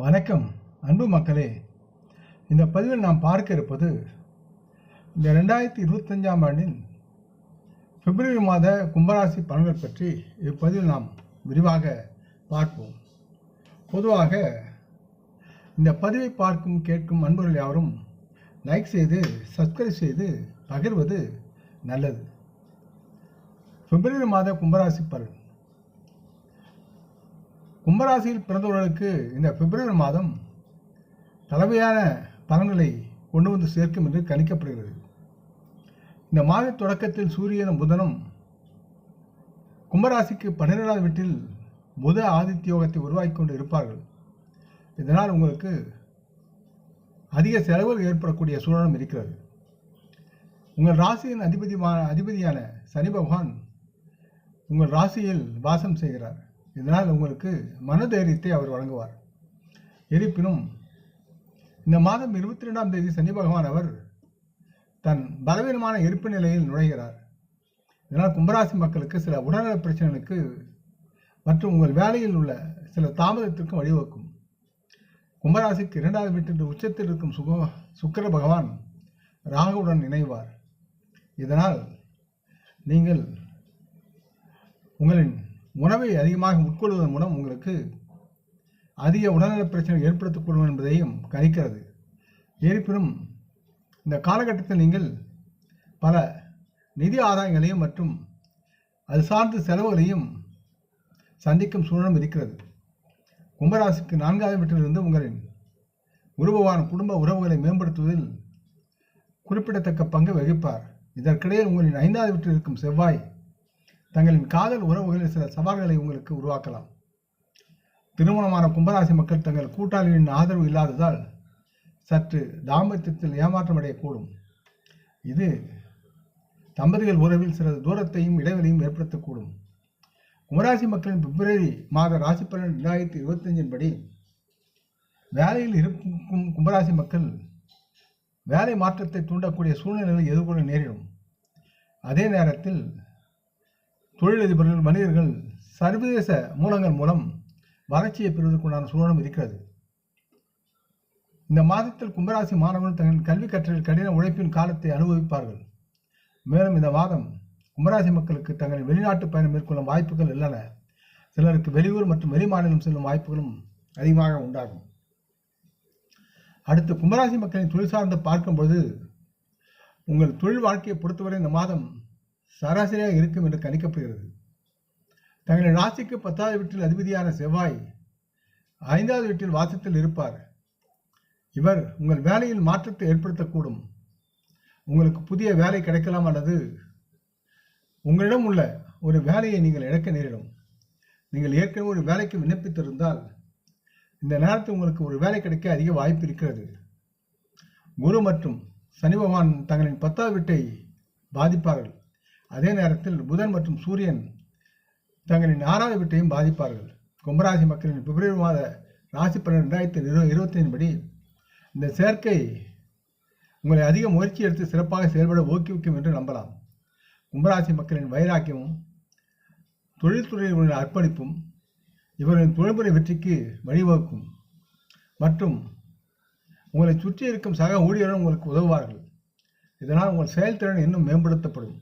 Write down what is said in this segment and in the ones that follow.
வணக்கம் அன்பு மக்களே. இந்த பதிவில் நாம் பார்க்க இருப்பது இந்த ரெண்டாயிரத்தி இருபத்தஞ்சாம் ஆண்டின் பிப்ரவரி மாத கும்பராசி பலன்கள் பற்றி இப்பதிவில் நாம் விரிவாக பார்ப்போம். பொதுவாக இந்த பதிவை பார்க்கும் கேட்கும் அன்பர்கள் யாரும் லைக் செய்து சப்ஸ்கிரைப் செய்து பகிர்வது நல்லது. பிப்ரவரி மாத கும்பராசி பலன். கும்பராசியில் பிறந்தவர்களுக்கு இந்த பிப்ரவரி மாதம் தலைமையான பலன்களை கொண்டு வந்து சேர்க்கும் என்று கணிக்கப்படுகிறது. இந்த மாத தொடக்கத்தில் சூரியனும் புதனும் கும்பராசிக்கு பன்னிரெண்டாவது வீட்டில் புத ஆதித்ய யோகத்தை உருவாக்கி கொண்டு இருப்பார்கள். இதனால் உங்களுக்கு அதிக செலவுகள் ஏற்படக்கூடிய சூழலும் இருக்கிறது. உங்கள் ராசியின் அதிபதி அதிபதியான சனி பகவான் உங்கள் ராசியில் வாசம் செய்கிறார். இதனால் உங்களுக்கு மனதைரியத்தை அவர் வழங்குவார். இருப்பினும் இந்த மாதம் இருபத்தி ரெண்டாம் தேதி சனி பகவான் அவர் தன் பலவீனமான இருப்பு நிலையில் நுழைகிறார். இதனால் கும்பராசி மக்களுக்கு சில உடல்நல பிரச்சனைகளுக்கு மற்றும் உங்கள் வேலையில் உள்ள சில தாமதத்திற்கும் வழிவகுக்கும். கும்பராசிக்கு இரண்டாவது வீட்டில் உச்சத்தில் இருக்கும் சுக சுக்கர பகவான் ராகுவுடன் இணைவார். இதனால் நீங்கள் உங்களின் உணவை அதிகமாக உட்கொள்வதன் மூலம் உங்களுக்கு அதிக உடல்நல பிரச்சனை ஏற்படுத்தக்கூடும் என்பதையும் கணிக்கிறது. இருப்பினும் இந்த காலகட்டத்தில் நீங்கள் பல நிதி ஆதாயங்களையும் மற்றும் அது சார்ந்த செலவுகளையும் சந்திக்கும் சூழலும் இருக்கிறது. கும்பராசிக்கு நான்காவது வீட்டிலிருந்து உங்களின் உருவமான குடும்ப உறவுகளை மேம்படுத்துவதில் குறிப்பிடத்தக்க பங்கு வகிப்பார். இதற்கிடையில் உங்களின் ஐந்தாவது வீட்டில் இருக்கும் செவ்வாய் தங்களின் காதல் உறவுகளில் சில சவால்களை உங்களுக்கு உருவாக்கலாம். திருமணமான கும்பராசி மக்கள் தங்கள் கூட்டாளிகளின் ஆதரவு இல்லாததால் சற்று தாம்பத்தியத்தில் ஏமாற்றம் அடையக்கூடும். இது தம்பதிகள் உறவில் சிறிது தூரத்தையும் இடைவெளியும் ஏற்படுத்தக்கூடும். கும்பராசி மக்களின் பிப்ரவரி மாத ராசி பலன் ரெண்டாயிரத்தி இருபத்தஞ்சின் படி வேலையில் இருக்கும் கும்பராசி மக்கள் வேலை மாற்றத்தை தூண்டக்கூடிய சூழ்நிலைகளை எதிர்கொள்ள நேரிடும். அதே நேரத்தில் தொழிலதிபர்கள் வணிகர்கள் சர்வதேச மூலங்கள் மூலம் வளர்ச்சியை பெறுவதற்குண்டான சூழலும் இருக்கிறது. இந்த மாதத்தில் கும்பராசி மாணவர்கள் தங்கள் கல்வி கற்றலில் கடின உழைப்பின் காலத்தை அனுபவிப்பார்கள். மேலும் இந்த மாதம் கும்பராசி மக்களுக்கு தங்கள் வெளிநாட்டு பயணம் மேற்கொள்ளும் வாய்ப்புகள் உள்ளன. சிலருக்கு வெளியூர் மற்றும் வெளிமாநிலம் செல்லும் வாய்ப்புகளும் அதிகமாக உண்டாகும். அடுத்து கும்பராசி மக்களின் தொழில் சார்ந்து பார்க்கும்போது உங்கள் தொழில் வாழ்க்கையை பொறுத்தவரை இந்த மாதம் சராசரியாக இருக்கும் என்று கணிக்கப்படுகிறது. தங்களின் ராசிக்கு பத்தாவது வீட்டில் அதிபதியான செவ்வாய் ஐந்தாவது வீட்டில் வாசத்தில் இருப்பார். இவர் உங்கள் வேலையில் மாற்றத்தை ஏற்படுத்தக்கூடும். உங்களுக்கு புதிய வேலை கிடைக்கலாம் அல்லது உங்களிடம் உள்ள ஒரு வேலையை நீங்கள் இழக்க நேரிடும். நீங்கள் ஏற்கனவே ஒரு வேலைக்கு விண்ணப்பித்திருந்தால் இந்த நேரத்தில் உங்களுக்கு ஒரு வேலை கிடைக்க அதிக வாய்ப்பு இருக்கிறது. குரு மற்றும் சனி பகவான் தங்களின் பத்தாவது வீட்டை பாதிப்பார்கள். அதே நேரத்தில் புதன் மற்றும் சூரியன் தங்களின் ஆறாவது வீட்டையும் பாதிப்பார்கள். கும்பராசி மக்களின் பிப்ரவரி மாத ராசி பலன் ரெண்டாயிரத்தி இரு இருபத்தைந்து படி இந்த சேர்க்கை உங்களை அதிக முயற்சி எடுத்து சிறப்பாக செயல்பட ஊக்குவிக்கும் என்று நம்பலாம். கும்பராசி மக்களின் வைராக்கியமும் தொழில்துறையில் உள்ள அர்ப்பணிப்பும் இவர்களின் தொழில்முறை வெற்றிக்கு வழிவகுக்கும் மற்றும் உங்களை சுற்றி இருக்கும் சக ஊழியர்கள் உங்களுக்கு உதவுவார்கள். இதனால் உங்கள் செயல்திறன் இன்னும் மேம்படுத்தப்படும்.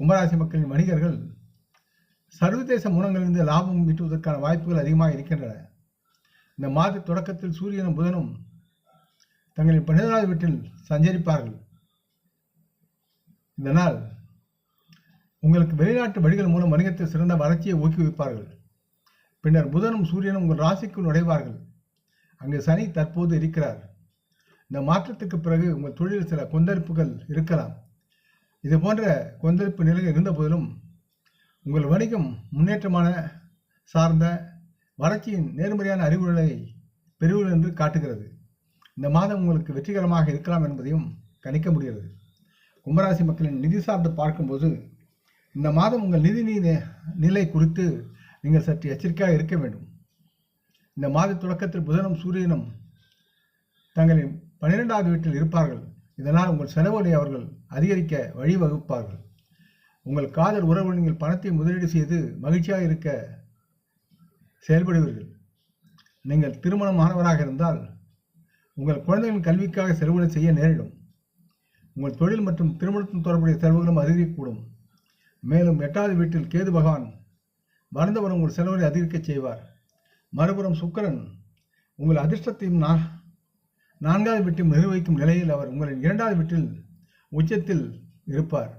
கும்பராசி மக்களின் வணிகர்கள் சர்வதேச மூலங்களிலிருந்து லாபம் ஈட்டுவதற்கான வாய்ப்புகள் அதிகமாக இருக்கின்றன. இந்த மாத தொடக்கத்தில் சூரியனும் புதனும் தங்களின் பன்னிரண்டாவது வீட்டில் சஞ்சரிப்பார்கள். இதனால் உங்களுக்கு வெளிநாட்டு வழிகள் மூலம் வணிகத்தில் சிறந்த வளர்ச்சியை ஊக்குவிப்பார்கள். பின்னர் புதனும் சூரியனும் உங்கள் ராசிக்குள் நுழைவார்கள். அங்கு சனி தற்போது இருக்கிறார். இந்த மாற்றத்துக்கு பிறகு உங்கள் தொழிலில் சில கொந்தளிப்புகள் இருக்கலாம். இது போன்ற கொந்தளிப்பு நிலையில் இருந்த போதிலும் உங்கள் வணிகம் முன்னேற்றமான சார்ந்த வளர்ச்சியின் நேர்மறையான அறிகுறிகளை பெறுவீர்கள் என்று காட்டுகிறது. இந்த மாதம் உங்களுக்கு வெற்றிகரமாக இருக்கலாம் என்பதையும் கணிக்க முடிகிறது. கும்பராசி மக்களின் நிதி சார்ந்து பார்க்கும்போது இந்த மாதம் உங்கள் நிதி நிலை குறித்து நீங்கள் சற்று எச்சரிக்கையாக இருக்க வேண்டும். இந்த மாத தொடக்கத்தில் புதனும் சூரியனும் தங்களின் பன்னிரெண்டாவது வீட்டில் இருப்பார்கள். இதனால் உங்கள் செலவுகளை அவர்கள் அதிகரிக்க வழிவகுப்பார்கள். உங்கள் காதல் உறவு நீங்கள் பணத்தை முதலீடு செய்து மகிழ்ச்சியாக இருக்க செயல்படுவீர்கள். நீங்கள் திருமணமானவராக இருந்தால் உங்கள் குழந்தைகளின் கல்விக்காக செலவுகளை செய்ய நேரிடும். உங்கள் தொழில் மற்றும் திருமணத்தின் தொடர்புடைய செலவுகளும் அதிகரிக்கக்கூடும். மேலும் எட்டாவது வீட்டில் கேது பகவான் வளர்ந்தவரும் உங்கள் செலவுகளை அதிகரிக்கச் செய்வார். மறுபுறம் சுக்கிரன் உங்கள் அதிர்ஷ்டத்தையும் நான் நான்காவது வீட்டை நிர்வகிக்கும் நிலையில் அவர் உங்களின் இரண்டாவது வீட்டில் உச்சத்தில் இருப்பார்.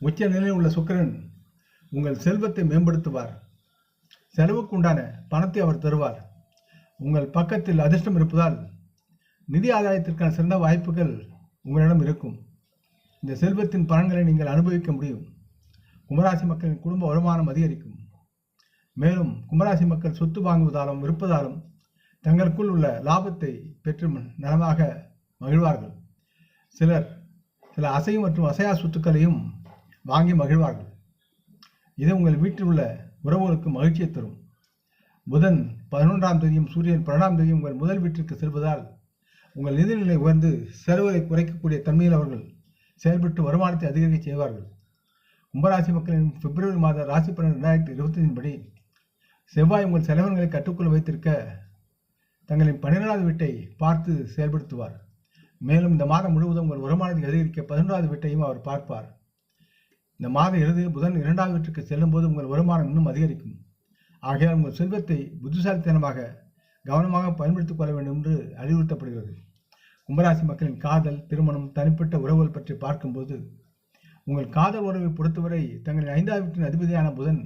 உச்ச நிலையில் உள்ள சுக்கிரன் உங்கள் செல்வத்தை மேம்படுத்துவார். செலவுக்கு உண்டான பணத்தை அவர் தருவார். உங்கள் பக்கத்தில் அதிர்ஷ்டம் இருப்பதால் நிதி ஆதாயத்திற்கான சிறந்த வாய்ப்புகள் உங்களிடம் இருக்கும். இந்த செல்வத்தின் பலன்களை நீங்கள் அனுபவிக்க முடியும். கும்பராசி மக்களின் குடும்ப வருமானம் அதிகரிக்கும். மேலும் கும்பராசி மக்கள் சொத்து வாங்குவதாலும் விற்பதாலும் தங்களுக்குள் உள்ள லாபத்தை பெற்று நலமாக மகிழ்வார்கள். சிலர் சில அசையும் மற்றும் அசையா சொத்துக்களையும் வாங்கி மகிழ்வார்கள். இது உங்கள் வீட்டில் உள்ள உறவுகளுக்கு மகிழ்ச்சியை தரும். புதன் பதினொன்றாம் தேதியும் சூரியன் பன்னெண்டாம் தேதியும் உங்கள் முதல் வீட்டிற்கு செல்வதால் உங்கள் நிதிநிலை உயர்ந்து செலவுகளை குறைக்கக்கூடிய தன்மையில் அவர்கள் செயல்பட்டு வருமானத்தை அதிகரிக்க செய்வார்கள். கும்பராசி மக்களின் பிப்ரவரி மாத ராசி பலன் ரெண்டாயிரத்தி இருபத்தைந்தின் படி செவ்வாய் உங்கள் செலவினங்களை கட்டுக்குள் வைத்திருக்க தங்களின் பன்னிரெண்டாவது வீட்டை பார்த்து செயல்படுத்துவார். மேலும் இந்த மாதம் முழுவதும் உங்கள் வருமானத்தை அதிகரிக்க பதினொன்றாவது வீட்டையும் அவர் பார்ப்பார். இந்த மாத இறுதியில் புதன் இரண்டாவது வீட்டுக்கு செல்லும்போது உங்கள் வருமானம் இன்னும் அதிகரிக்கும். ஆகையால் உங்கள் செல்வத்தை புத்திசாலித்தனமாக கவனமாக பயன்படுத்திக் கொள்ள வேண்டும் என்று அறிவுறுத்தப்படுகிறது. கும்பராசி மக்களின் காதல் திருமணம் தனிப்பட்ட உறவுகள் பற்றி பார்க்கும்போது உங்கள் காதல் உறவை பொறுத்தவரை தங்களின் ஐந்தாவது வீட்டின் அதிபதியான புதன்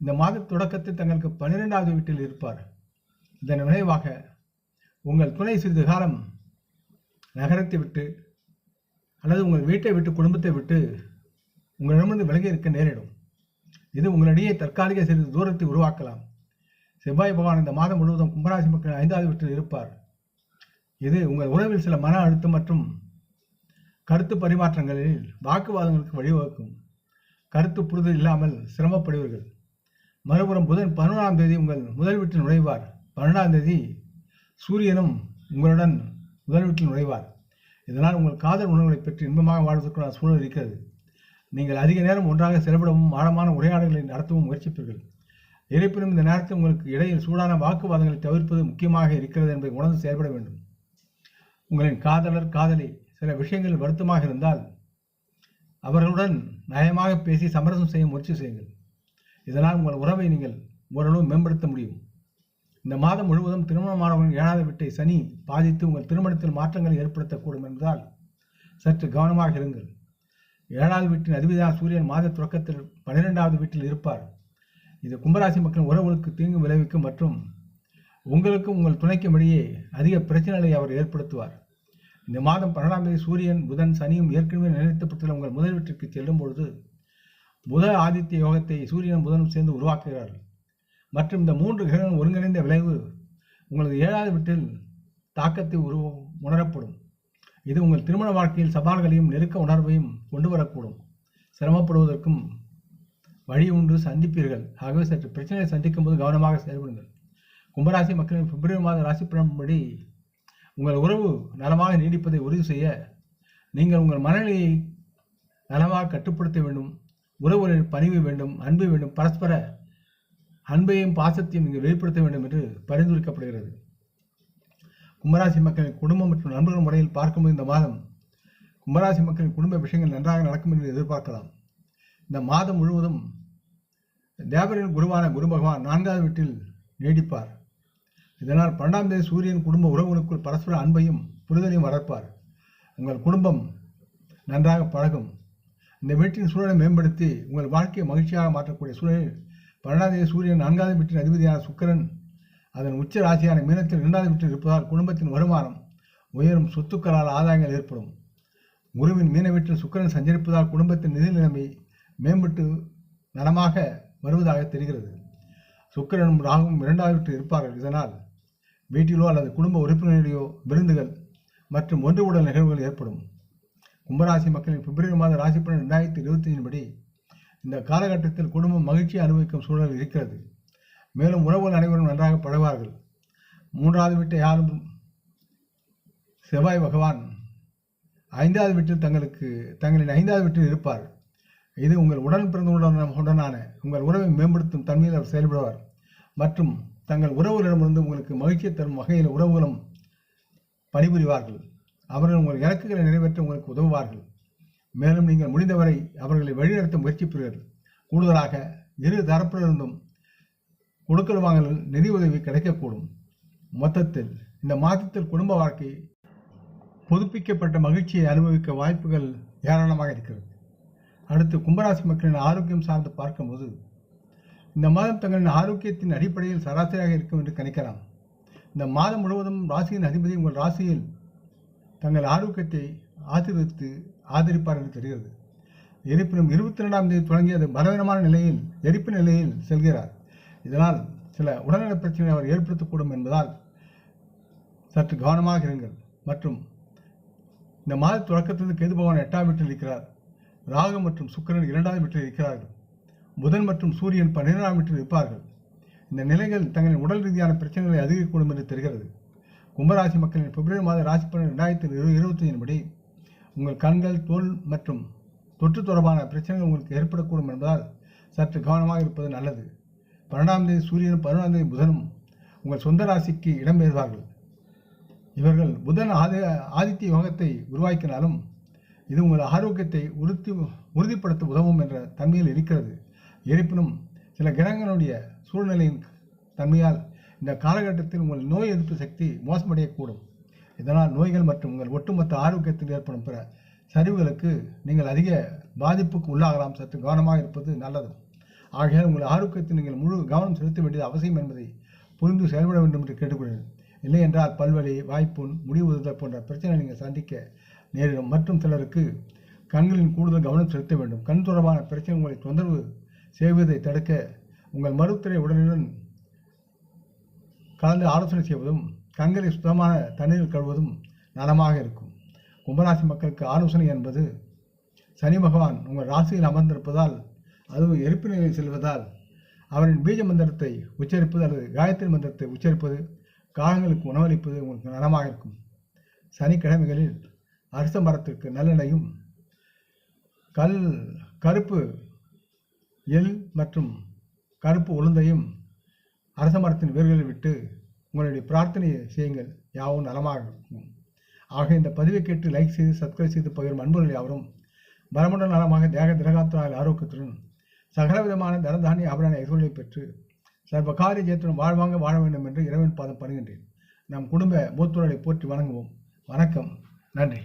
இந்த மாத தொடக்கத்தில் தங்களுக்கு பன்னிரெண்டாவது வீட்டில் இருப்பார். இதன் விளைவாக உங்கள் துணை சிறிது காலம் நகரத்தை விட்டு அல்லது உங்கள் வீட்டை விட்டு குடும்பத்தை விட்டு உங்களிடமிருந்து விலகி இருக்க நேரிடும். இது உங்களிடையே தற்காலிக சிறிது தூரத்தை உருவாக்கலாம். செவ்வாய் பகவான் இந்த மாதம் முழுவதும் கும்பராசி மக்கள் ஐந்தாவது வீட்டில் இருப்பார். இது உங்கள் உறவில் சில மன அழுத்தம் மற்றும் கருத்து பரிமாற்றங்களில் வாக்குவாதங்களுக்கு வழிவகுக்கும். கருத்து புரிதல் இல்லாமல் சிரமப்படுவீர்கள். மறுபுறம் புதன் பதினொன்றாம் தேதி உங்கள் முதல் வீட்டில் நுழைவார். பன்னெண்டாம் தேதி சூரியனும் உங்களுடன் முதல் வீட்டில் நுழைவார். இதனால் உங்கள் காதல் உணர்வுகளை பெற்று இன்பமாக வாழ்வதற்கான சூழல் இருக்கிறது. நீங்கள் அதிக நேரம் ஒன்றாக செலவிடவும் ஆழமான உரையாடல்களை நடத்தவும் முயற்சிப்பீர்கள். இருப்பினும் இந்த நேரத்தில் உங்களுக்கு இடையில் சூடான வாக்குவாதங்களை தவிர்ப்பது முக்கியமாக இருக்கிறது என்பதை உணர்ந்து செயல்பட வேண்டும். உங்களின் காதலர் காதலி சில விஷயங்கள் வருத்தமாக இருந்தால் அவர்களுடன் நயமாக பேசி சமரசம் செய்ய முயற்சி செய்யுங்கள். இதனால் உங்கள் உறவை நீங்கள் ஓரளவு மேம்படுத்த முடியும். இந்த மாதம் முழுவதும் திருமணமானவர்கள் ஏழாவது வீட்டை சனி பாதித்து உங்கள் திருமணத்தில் மாற்றங்களை ஏற்படுத்தக்கூடும் என்பதால் சற்று கவனமாக இருங்கள். ஏழாவது வீட்டின் அதிபதியான சூரியன் மாத தொடக்கத்தில் பன்னிரெண்டாவது வீட்டில் இருப்பார். இது கும்பராசி மக்களின் உறவுகளுக்கு தீங்கு விளைவிக்கும் மற்றும் உங்களுக்கும் உங்கள் துணைக்கும் இடையே அதிக பிரச்சனைகளை அவர் ஏற்படுத்துவார். இந்த மாதம் பன்னெண்டாம் தேதி சூரியன் புதன் சனியும் ஏற்கனவே நிலைத்தப்பட்டுள்ள உங்கள் முதல் வீட்டிற்கு செல்லும் பொழுது புத ஆதித்ய யோகத்தை சூரியனும் புதனும் சேர்ந்து உருவாக்குகிறார்கள். மற்றும் இந்த மூன்று கிரகங்கள் ஒருங்கிணைந்த விளைவு உங்களது ஏழாவது வீட்டில் தாக்கத்தை உரு உணரப்படும் இது உங்கள் திருமண வாழ்க்கையில் சவால்களையும் நெருக்க உணர்வையும் கொண்டு வரக்கூடும் சிரமப்படுவதற்கும் வழி ஒன்று சந்திப்பீர்கள். ஆகவே சற்று பிரச்சனையை சந்திக்கும் போது கவனமாக செயல்படுங்கள். கும்பராசி மக்களின் பிப்ரவரி மாத ராசி பலன்படி உங்கள் உறவு நலமாக நீடிப்பதை உறுதி செய்ய நீங்கள் உங்கள் மனநிலையை நலமாக கட்டுப்படுத்த வேண்டும். உறவுகளில் பணிவு வேண்டும் அன்பு வேண்டும் பரஸ்பர அன்பையும் பாசத்தையும் இங்கு வெளிப்படுத்த வேண்டும் என்று பரிந்துரைக்கப்படுகிறது. கும்பராசி மக்களின் குடும்பம் மற்றும் நண்பர்கள் முறையில் பார்க்கும்போது இந்த மாதம் கும்பராசி மக்களின் குடும்ப விஷயங்கள் நன்றாக நடக்கும் என்று எதிர்பார்க்கலாம். இந்த மாதம் முழுவதும் தேவரின் குருவான குரு பகவான் நான்காவது வீட்டில் நீடிப்பார். இதனால் பன்னெண்டாம் தேதி சூரியன் குடும்ப உறவுகளுக்குள் பரஸ்பர அன்பையும் புரிதலையும் வளர்ப்பார். உங்கள் குடும்பம் நன்றாக பழகும். இந்த வீட்டின் சூழலை மேம்படுத்தி உங்கள் வாழ்க்கையை மகிழ்ச்சியாக மாற்றக்கூடிய சூழலில் பன்னெண்டாம் தேதி சூரியன் நான்காவது வீட்டின் அதிபதியான சுக்கிரன் அதன் உச்ச ராசியான மீனத்தில் இரண்டாவது வீட்டில் இருப்பதால் குடும்பத்தின் வருமானம் உயரும் சொத்துக்களால் ஆதாயங்கள் ஏற்படும். குருவின் மீன வீட்டில் சுக்கிரன் சஞ்சரிப்பதால் குடும்பத்தின் நிதி நிலைமை மேம்பட்டு நலமாக வருவதாக தெரிகிறது. சுக்கிரனும் ராகுவும் இரண்டாவது வீட்டில் இருப்பார்கள். இதனால் வீட்டிலோ அல்லது குடும்ப உறுப்பினரிடையோ விருந்துகள் மற்றும் ஒன்று உடல் நிகழ்வுகள் ஏற்படும். கும்பராசி மக்களின் பிப்ரவரி மாத ராசி பலன் ரெண்டாயிரத்தி இருபத்தி படி இந்த காலகட்டத்தில் குடும்பம் மகிழ்ச்சியை அனுபவிக்கும் சூழல் இருக்கிறது. மேலும் உறவுகள் அனைவரும் நன்றாக பழகுவார்கள். மூன்றாவது வீட்டை யாரும் செவ்வாய் பகவான் ஐந்தாவது வீட்டில் தங்களுக்கு தங்களின் ஐந்தாவது வீட்டில் இருப்பார். இது உங்கள் உடன் பிறந்தவுடன் உடனான உங்கள் உறவை மேம்படுத்தும் தன்மையில் அவர் செயல்படுவார். மற்றும் தங்கள் உறவுகளிடமிருந்து உங்களுக்கு மகிழ்ச்சியை தரும் வகையில் உறவுகளும் பணிபுரிவார்கள். அவர்கள் உங்கள் இலக்குகளை நிறைவேற்ற உங்களுக்கு உதவுவார்கள். மேலும் நீங்கள் முடிந்தவரை அவர்களை வழிநடத்த முயற்சிப்பீர்கள் கூடுதலாக இரு தரப்பிலிருந்தும் கொடுக்கல் வாங்கல் நிதி உதவி கிடைக்கக்கூடும். மொத்தத்தில் இந்த மாதத்தில் குடும்ப வாழ்க்கை புதுப்பிக்கப்பட்ட மகிழ்ச்சியை அனுபவிக்க வாய்ப்புகள் ஏராளமாக இருக்கிறது. அடுத்து கும்பராசி மக்களின் ஆரோக்கியம் சார்ந்து பார்க்கும்போது இந்த மாதம் தங்களின் ஆரோக்கியத்தின் அடிப்படையில் சராசரியாக இருக்கும் என்று கணிக்கலாம். இந்த மாதம் முழுவதும் ராசியின் அதிபதி உங்கள் ராசியில் தங்கள் ஆரோக்கியத்தை ஆசீர்வித்து ஆதரிப்பார் என்று தெரிகிறது. இருப்பினும் இருபத்தி ரெண்டாம் தேதி தொடங்கி அது பலவீனமான நிலையில் எரிப்பு நிலையில் செல்கிறார். இதனால் சில உடல்நல பிரச்சனை அவர் ஏற்படுத்தக்கூடும் என்பதால் சற்று கவனமாக இருங்கள். மற்றும் இந்த மாத தொடக்கத்திலிருந்து கேது பகவான் எட்டாம் வீட்டில் இருக்கிறார். ராகு மற்றும் சுக்கரன் இரண்டாவது வீட்டில் இருக்கிறார்கள். புதன் மற்றும் சூரியன் பன்னிரெண்டாம் வீட்டில் இருப்பார்கள். இந்த நிலைகள் தங்களின் உடல் ரீதியான பிரச்சனைகளை அதிகரிக்கக்கூடும் என்று தெரிகிறது. கும்பராசி மக்களின் பிப்ரவரி மாத ராசி பலன் ரெண்டாயிரத்தி இருபத்தையின் படி உங்கள் கண்கள் தோல் மற்றும் தொற்று தொடர்பான பிரச்சனைகள் உங்களுக்கு ஏற்படக்கூடும் என்பதால் சற்று கவனமாக இருப்பது நல்லது. பன்னெண்டாம் தேதி சூரியனும் பதினொன்றாம் தேதி புதனும் உங்கள் சொந்த ராசிக்கு இடம்பெறுவார்கள் இவர்கள் புதன் ஆதி ஆதித்ய யோகத்தை உருவாக்கினாலும் இது உங்கள் ஆரோக்கியத்தை உறுதி உறுதிப்படுத்த உதவும் என்ற தன்மையில் இருக்கிறது. இருப்பினும் சில கிரகங்களுடைய சூழ்நிலையின் தன்மையால் இந்த காலகட்டத்தில் உங்கள் நோய் எதிர்ப்பு சக்தி மோசமடையக்கூடும். இதனால் நோய்கள் மற்றும் உங்கள் ஒட்டுமொத்த ஆரோக்கியத்தில் ஏற்படும் பிற சரிவுகளுக்கு நீங்கள் அதிக பாதிப்புக்கு உள்ளாகலாம். சற்று கவனமாக இருப்பது நல்லது. ஆகையால் உங்கள் ஆரோக்கியத்தில் நீங்கள் முழு கவனம் செலுத்த வேண்டியது அவசியம் என்பதை புரிந்து செயல்பட வேண்டும் என்று கேட்டுக்கொள்கிறேன். இல்லை என்றால் பல்வழி வாய்ப்புண் முடிவு உதறுதல் போன்ற பிரச்சனை நீங்கள் சந்திக்க நேரிடும். மற்றும் சிலருக்கு கண்களின் கூடுதல் கவனம் செலுத்த வேண்டும். கண் தொடர்பான பிரச்சனை உங்களை தொந்தரவு செய்வதை தடுக்க உங்கள் மருத்துவரை உடனுடன் கலந்து ஆலோசனை செய்வதும் கண்களை சுத்தமான தண்ணீரில் கழுவதும் நலமாக இருக்கும். கும்பராசி மக்களுக்கு ஆலோசனை என்பது சனி பகவான் உங்கள் ராசியில் அமர்ந்திருப்பதால் அதுவும் எரிப்பு நிலையில் செல்வதால் அவரின் பீஜ மந்திரத்தை உச்சரிப்பது அல்லது காயத்ரி மந்திரத்தை உச்சரிப்பது காகங்களுக்கு உணவளிப்பது உங்களுக்கு நலமாக இருக்கும். சனிக்கிழமைகளில் அரச மரத்திற்கு நல்லெண்ணையும் கல் கருப்பு எள் மற்றும் கருப்பு உளுந்தையும் அரச மரத்தின் வேர்களில் விட்டு உங்களுடைய பிரார்த்தனையை செய்யுங்கள். யாவும் நலமாக இருக்கும். ஆக இந்த பதிவை கேட்டு லைக் செய்து சப்ஸ்கிரைப் செய்து பகிரும் அன்புகள் யாவரும். பலமுடன் நலமாக தேக திரகாத்திரால் ஆரோக்கியத்துடன் சகலவிதமான தனதானிய ஆபரண எதிர்கொலை பெற்று சர்வ காரிய ஜெயத்துடன் வாழ்வாங்க வாழ வேண்டும் என்று இறைவன் பாதம் பணிகின்றேன். நம் குடும்ப மூத்தோரை போற்றி வணங்குவோம். வணக்கம். நன்றி.